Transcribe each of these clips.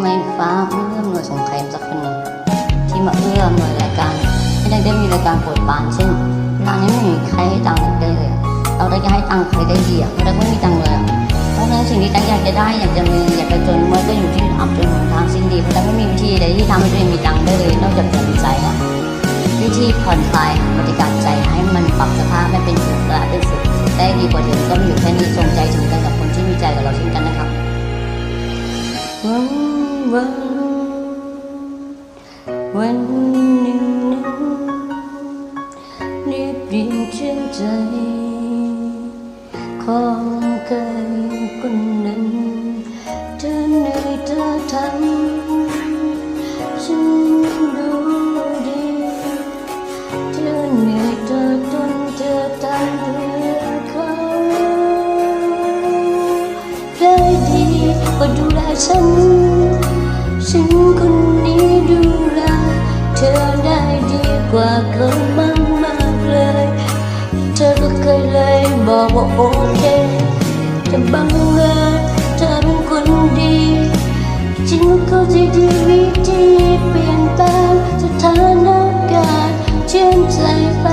ไม่ฟ้าไม่เอื้อมหน่วยสงใครสักคนหนึ่งที่มาเอื้อมหน่วยรายการไม่ได้ได้มีรายการโปรดปรานเช่นร้านนี้ไม่มีใครให้ตังค์ได้เลย เราได้จะให้ตังค์ใครได้ดีอะเราไม่มีตังค์เลยเพราะฉะนั้นสิ่งที่ตังอยากจะได้อยากจะมีอยากจะจนมันก็อยู่ที่อับจนหนทางสิ้นดีเพราะตังไม่มีวิธีใดที่ทำให้ตัวเองมีตังค์ได้เลยนอกจากตัดสินใจอะวิธีผ่อนคลายบริการใจให้มันปรับสภาพไม่เป็นสุขและเป็นสุขได้ดีกว่าเดิมก็มีอยู่แค่นี้ส่งใจถึงกันกับคนที่มีใจกับเราเช่นกันนะครับ วันวันวันหนึ่งนั้นเรียบเรียงเชื่อใจของ ฉัน ฉันคนนี้ดูแลเธอได้ดีกว่าเขามากมากเลย เธอก็เคยเลยบอกว่าโอเคแต่บังเอิญเธอเป็นคนดีจริงว่าเขาจะดีวิธีเปลี่ยนแปลงสถานการณ์เชื่อใจไป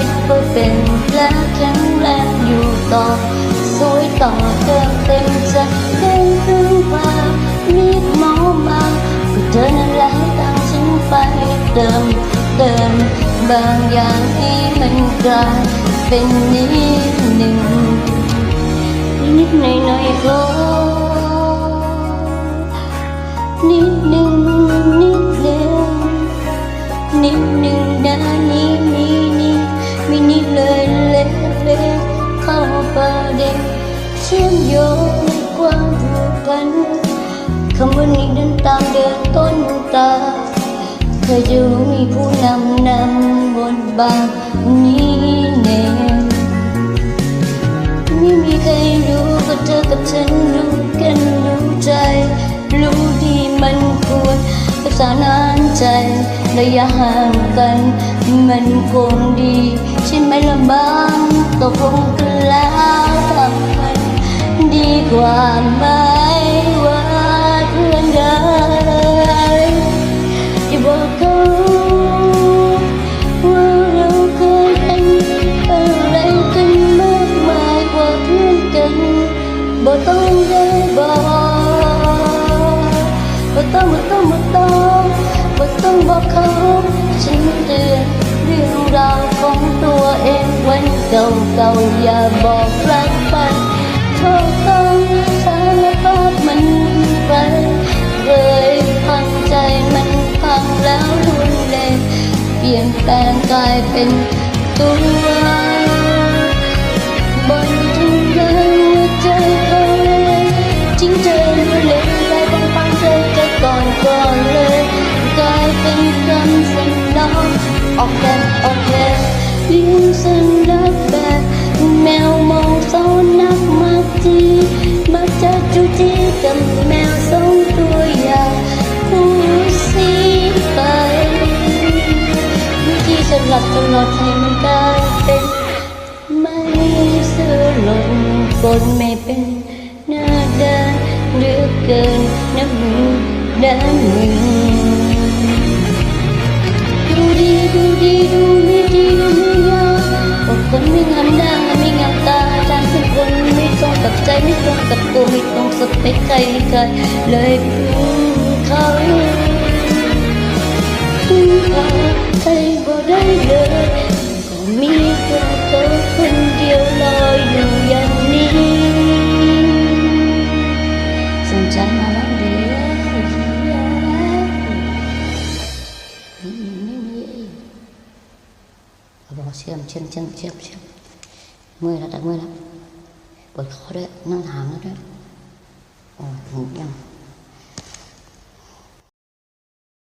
ยเพื่อเป็นและแข็งแรงอยู่ต่อสวยต่อ เติมเติมบางอย่างให้มันกลายเป็นนิดหนึ่ง นิดหน่อยหน่อยก็นิดหนึ่งนิดเดียวนิดหนึ่งนะนี่นี่นี่ไม่นิดเลยเล็กเล็กเข้าประเด็นเชื่อมโยงในความผูกพันคำว่านี้เดินตามเดินต้นตา เคยจะรู้มีผู้นำนำบนบางนี้แน่ไม่มีใครรู้ก็เธอกับฉันรู้กันรู้ใจ รู้ที่มันควรรักษานานใจระยะห่างกัน มันคงดีใช่ไหมละบางตกลงกันแล้วทำมันดีกว่าไหม ปลี่ยนแปลงกลายเป็นตัวบนทุ่งนาหัวใจเขาทิ้งเธอเลยกลายเป็นฟังเธอแค่ก่อนก่อนเลยกลายเป็นคำสัญญาออกแบบออกแบบยิ้มสัญลักษณ์แบบแมว วิธีสลับตลอดให้มันกลายเป็น ไม่เสื่อล่นฝนไม่เป็นหน้าด้านเหลือเกินน้ำมือด้านหนึ่งดูดีดูดีดูไม่ดีดูไม่งามว่าคนไม่งามหน้าไม่งามตาจานเป็นคนไม่ตรงกับใจไม่ตรงกับตัวไม่ตรงสเปคใครใครเลยพึ่งเขา ใครบ่ได้เลยก็มีแค่เธอคนเดียวลอยอยู่อย่างนี้สนใจมาแล้